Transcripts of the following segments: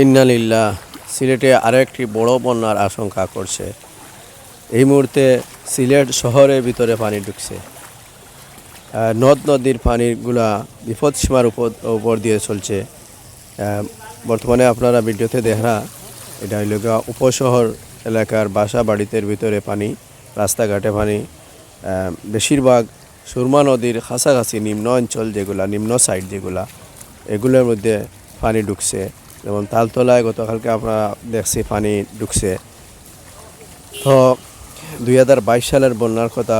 ইন্নালিল্লাহ, সিলেটে আরও একটি বড় বন্যার আশঙ্কা করছে। এই মুহূর্তে সিলেট শহরের ভিতরে পানি ঢুকছে। নদ নদীর পানিগুলা বিপদসীমার উপর উপর দিয়ে চলছে। বর্তমানে আপনারা ভিডিওতে দেখা এটা হইল উপশহর এলাকার বাসা বাড়িতে ভিতরে পানি, রাস্তাঘাটে পানি। বেশিরভাগ সুরমা নদীর কাছাকাছি নিম্ন অঞ্চল যেগুলা, নিম্ন সাইড যেগুলা, এগুলোর মধ্যে পানি ঢুকছে। যেমন তালতলায় গতকালকে আমরা দেখছি পানি ঢুকছে। তো দুই হাজার বাইশ সালের বন্যার কথা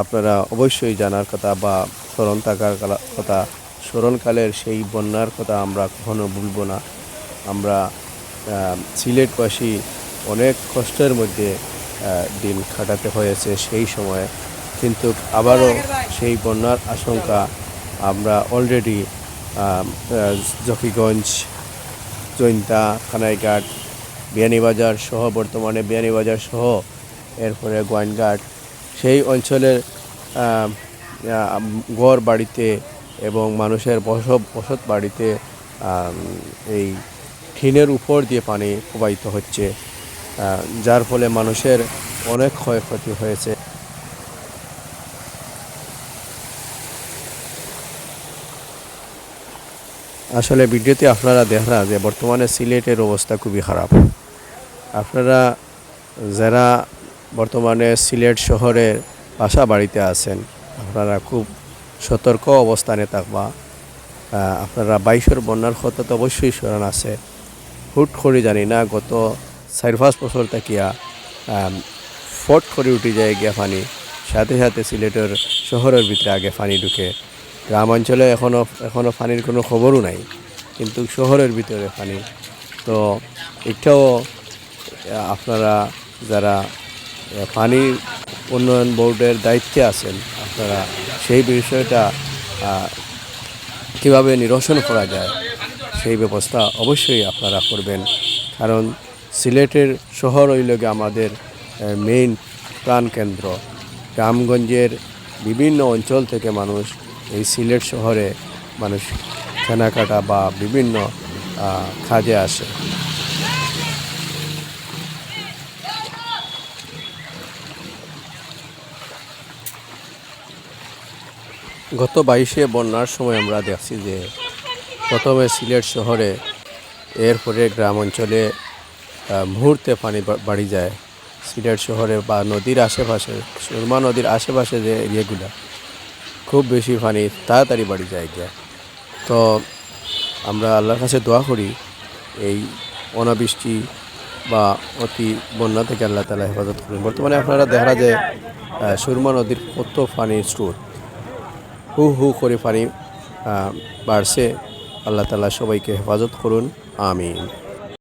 আপনারা অবশ্যই জানার কথা বা স্মরণ থাকার কথা। স্মরণকালের সেই বন্যার কথা আমরা কখনো ভুলব না। আমরা সিলেটবাসী অনেক কষ্টের মধ্যে দিন কাটাতে হয়েছে সেই সময়ে। কিন্তু আবারও সেই বন্যার আশঙ্কা আমরা অলরেডি জকিগঞ্জ জৈন্তা খানাইঘাট, বিয়ানীবাজার সহ, বর্তমানে বিয়ানীবাজার সহ, এরপরে গোয়াইনঘাট। সেই অঞ্চলের গড় বাড়িতে এবং মানুষের বসত বসত বাড়িতে এই টিনের উপর দিয়ে পানি প্রবাহিত হচ্ছে যার ফলে মানুষের অনেক ক্ষয়ক্ষতি হয়েছে। আসলে ভিডিওতে আপনারা দেখরা যে বর্তমানে সিলেটের অবস্থা খুবই খারাপ। আপনারা যারা বর্তমানে সিলেট শহরের বাসা বাড়িতে আছেন আপনারা খুব সতর্ক অবস্থানে থাকবা। আপনারা বাইশের বন্যার কথা তো অবশ্যই স্মরণ আছে। হুট করে জানি না গত চার পাঁচ বছর আম, ফট করে উঠে যায় গিয়া পানি। সাথে সাথে সিলেটের শহরের ভিতরে আগে পানি ঢুকে। গ্রামাঞ্চলে এখনও এখনও পানির কোনো খবরও নাই, কিন্তু শহরের ভিতরে পানি। তো এটাও, আপনারা যারা পানি উন্নয়ন বোর্ডের দায়িত্বে আছেন, আপনারা সেই বিষয়টা কীভাবে নিরসন করা যায়, সেই ব্যবস্থা অবশ্যই আপনারা করবেন। কারণ সিলেটের শহর হইল গিয়ে আমাদের মেইন প্রাণকেন্দ্র। গ্রামগঞ্জের বিভিন্ন অঞ্চল থেকে মানুষ এই সিলেট শহরে মানুষ কেনাকাটা বা বিভিন্ন কাজে আসে। গত বাইশে বন্যার সময় আমরা দেখছি যে প্রথমে সিলেট শহরে এরপরে গ্রাম অঞ্চলে মুহূর্তে পানি বাড়ি যায়। সিলেট শহরে বা নদীর আশেপাশে, সুরমা নদীর আশেপাশে যে এরিয়াগুলো খুব বেশি পানি তাড়াতাড়ি বাড়ি যায় গিয়া। তো আমরা আল্লাহর কাছে দোয়া করি, এই অনাবৃষ্টি বা অতি বন্যা থেকে আল্লাহ তালা হেফাজত করুন। বর্তমানে আপনারা দেখা যায় সুরমা নদীর কত পানির স্রোত হু হু করে পানি বাড়ছে। আল্লাহ তালা সবাইকে হেফাজত করুন। আমিন।